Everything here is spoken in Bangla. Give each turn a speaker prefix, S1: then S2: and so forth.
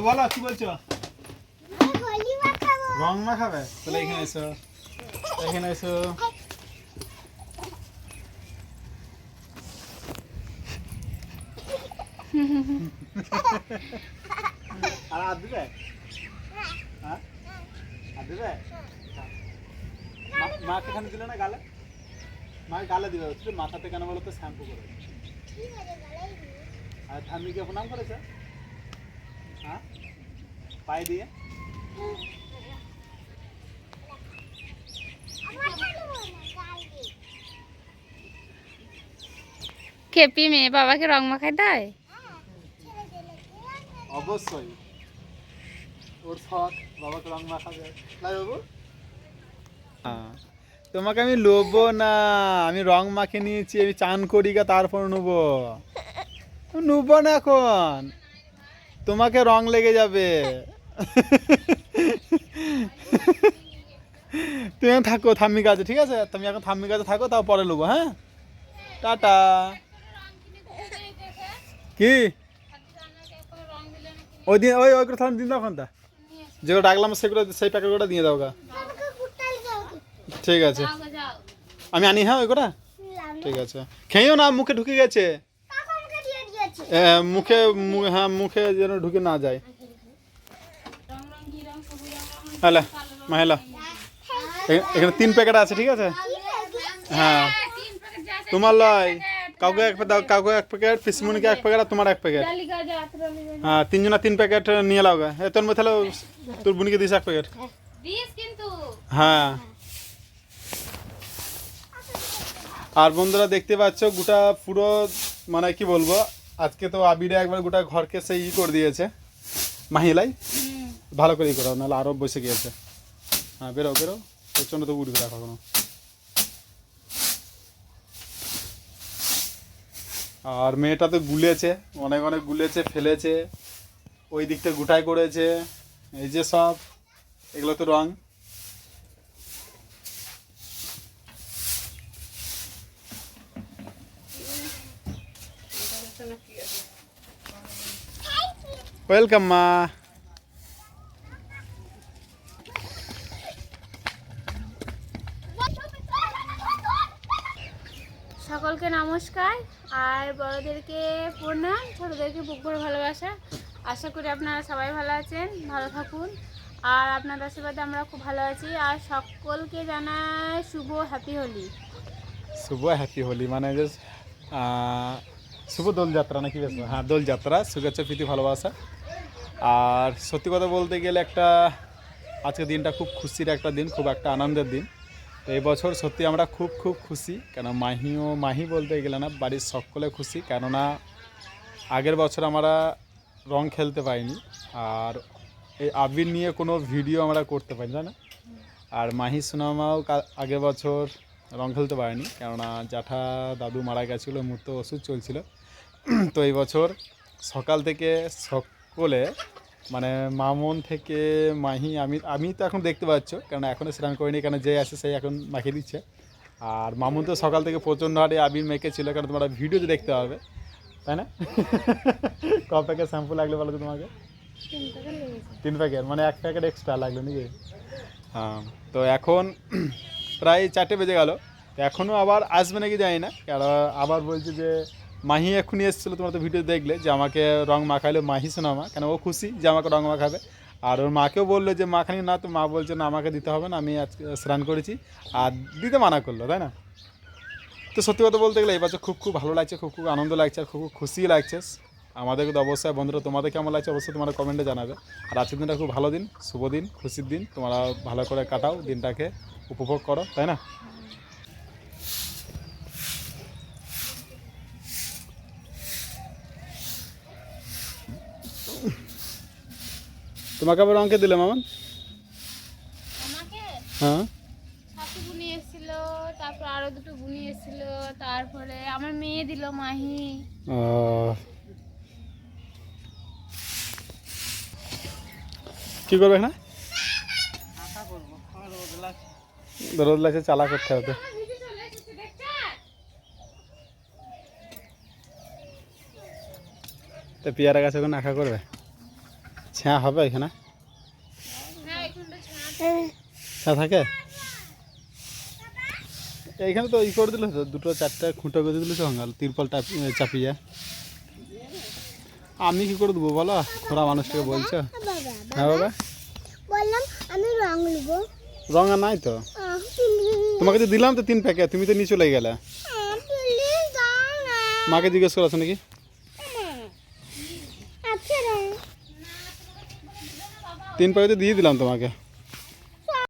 S1: তবে বলো কি বলছো? রং মাখাবে তাহলে এখানে এসো। এখানে এসো। আর দিবে? হ্যাঁ? হাত দিবে? মা- মাকে এখানে দিলে না গালে? মাকে গালে দিবে মাথাতে কেন বলো তো শ্যাম্পু করে। আর ঠাম্মিকে প্রণাম করেছে? হ্যাঁ? পায়ে দিয়ে।
S2: খেপি মেয়ে বাবাকে রং মাখায় দেয়?
S3: হ্যাঁ?
S1: অবশ্যই। ওর শখ বাবাকে রং মাখাবে তাই বাবু? তোমাকে আমি লোবো না আমি রং মাখে নিয়েছি আমি চান করি গা তারপর নেব। নেব না এখন। তোমাকে রং লেগে যাবে। তুমি এখন থাকো থাম্মি কাছে ঠিক আছে? তুমি এখন থাম্মি কাছে থাকো তাও পরে নেব হ্যাঁ? টাটা। কি? ওই দিন ওই ওই কথা দিন দাও ওখানটা। যেগুলো ডাকলাম সেগুলো সেই প্যাকেটগুলো দিয়ে দাও গা। ঠিক আছে। আমি আনি হ্যাঁ ওই কটা? ঠিক আছে। খেয়েও না মুখে ঢুকে গেছে
S3: কাকা আমাকে দিয়ে দিয়েছে
S1: এ, মুখে হ্যাঁ মুখে যেন ঢুকে না যায়। হ্যালো, মাহেলা। এখানে তিন প্যাকেট আছে, ঠিক আছে? হ্যাঁ। তোমার লয়, কাউকে এক দাও কাউকে এক প্যাকেট পিসমুনিকে এক প্যাকেট আর তোমার এক প্যাকেট। হ্যাঁ তিনজনা তিন প্যাকেট নিয়ে লাও এ, তোর মধ্যে তাহলে তোর বুনিকে দিস এক প্যাকেট। হ্যাঁ। আর বন্ধুরা দেখতে পাচ্ছ, গোটা পুরো মানে কি বলব আজকে তো আবিরে একবার গোটা ঘরকে সেই ই করে দিয়েছে। মাহিলাই? ভালো করে ই করো নাহলে আরও বসে গিয়েছে। হ্যাঁ বেরো বেরো। প্রচণ্ড তো উঠবে রাখো কোনো আর মেয়েটা তো গুলেছে, অনেক অনেক গুলেছে, ফেলেছে, ওই দিকটা গোটাই করেছে, এই যে সব, এগুলো তো রং। ওয়েলকাম মা
S2: সকলকে নমস্কার আর বড়দেরকে প্রণাম ছোটদেরকে বুক করে ভালোবাসা। আশা করি আপনারা সবাই ভালো আছেন ভালো থাকুন আর আপনাদের আশীর্বাদে আমরা খুব ভালো আছি। আর সকলকে জানাই শুভ হ্যাপি হোলি
S1: শুভ হ্যাপি হোলি মানে যে শুভ দোলযাত্রা নাকি বেশ? হ্যাঁ দোলযাত্রা। শুভেচ্ছা, প্রীতি, ভালোবাসা। আর সত্যি কথা বলতে গেলে একটা, আজকের দিনটা খুব খুশির একটা দিন, খুব একটা আনন্দের দিন। তো এই বছর সত্যি আমরা খুব খুব খুশি। কেন মাহিও, মাহি বলতে গেলে না, বাড়ির সকলে খুশি। কেননা আগের বছর আমরা রং খেলতে পাইনি আর এই আবির নিয়ে কোনো ভিডিও আমরা করতে পারি না? আর মাহি সুনামাও আগের বছর রং খেলতে পারেনি। কেননা জ্যাঠা দাদু মারা গেছিল, মূর্ত ওষুধ চলছিল। তো এই বছর সকাল থেকে সকলে মানে মামন থেকে মাহি আমি আমি তো এখন দেখতে পাচ্ছ কারণ এখনও স্নান করিনি কারণ যে আসে সেই এখন মাখিয়ে দিচ্ছে। আর মামুন তো সকাল থেকে প্রচণ্ড হারে আবির মেখেছিল কারণ তোমরা ভিডিওতে দেখতে পাবে তাই না? ক প্যাকেট শ্যাম্পু লাগল বলো তো তোমাকে? তিন প্যাকেট মানে এক প্যাকেট এক্সট্রা লাগল নাকি? হ্যাঁ তো এখন প্রায় চারটে বেজে গেল তো এখনও আবার আসবে নাকি জানি না কারণ আবার বলছে যে মাহি এক্ষুনি এসেছিল, তোমরা তো ভিডিও দেখলে, যে আমাকে রং মাখাইলো মাহি সোনামা। কেন ও খুশি যে আমাকে রং মাখাবে? আর ওর মাকেও বলল যে, মাখানি না তো মা বলছে না, আমাকে দিতে হবে না, আমি আজকে স্নান করেছি। আর দিতে মানা করল, তাই না? তো সত্যি কথা বলতে গেলে এই বছর খুব খুব ভালো লাগছে, খুব খুব আনন্দ লাগছে, আর খুব খুব খুশি লাগছে। আমাদেরকে তো অবশ্যই, বন্ধুরা, তোমাদের কেমন লাগছে অবশ্যই তোমরা কমেন্টে জানাবে। আর আজকের দিনটা খুব ভালো দিন, শুভ দিন, খুশির দিন। তোমরা ভালো করে কাটাও দিনটাকে, উপভোগ করো, তাই না? তোমাকে আবার অঙ্কে দিলাম আমার
S2: আমাকে?
S1: হ্যাঁ।
S2: ছাতু বুনি এসেছিল তারপর আরও দুটো বুনি এসেছিল তারপরে আমার মেয়ে দিল মাহি।
S1: কি করবে না রোদ লাগছে। চালা করতে হবে। তো পেয়ারা গাছে এখন আঁকা করবে? ছায়া হবে এখানে?
S2: হ্যাঁ
S1: ছায়া থাকে? এইখানে তো ই করে দিলে দুটো চারটে খুঁটো করে দিলে তো হঙ্গাল তিরপল টাপ- চাপিয়ে। আমি কি করে দেবো বলো? তোরা মানুষটাকে বলছো। হ্যাঁ বাবা।
S3: বললাম আমি রং নেব।
S1: আর নাই তো? তোমাকে তো দিলাম তো তিন প্যাকেট তুমি তো নিয়ে চলে গেলে। মাকে জিজ্ঞেস করেছ নাকি
S3: আচ্ছা রে।
S1: তিন প্যাকেট দিয়ে দিলাম তোমাকে।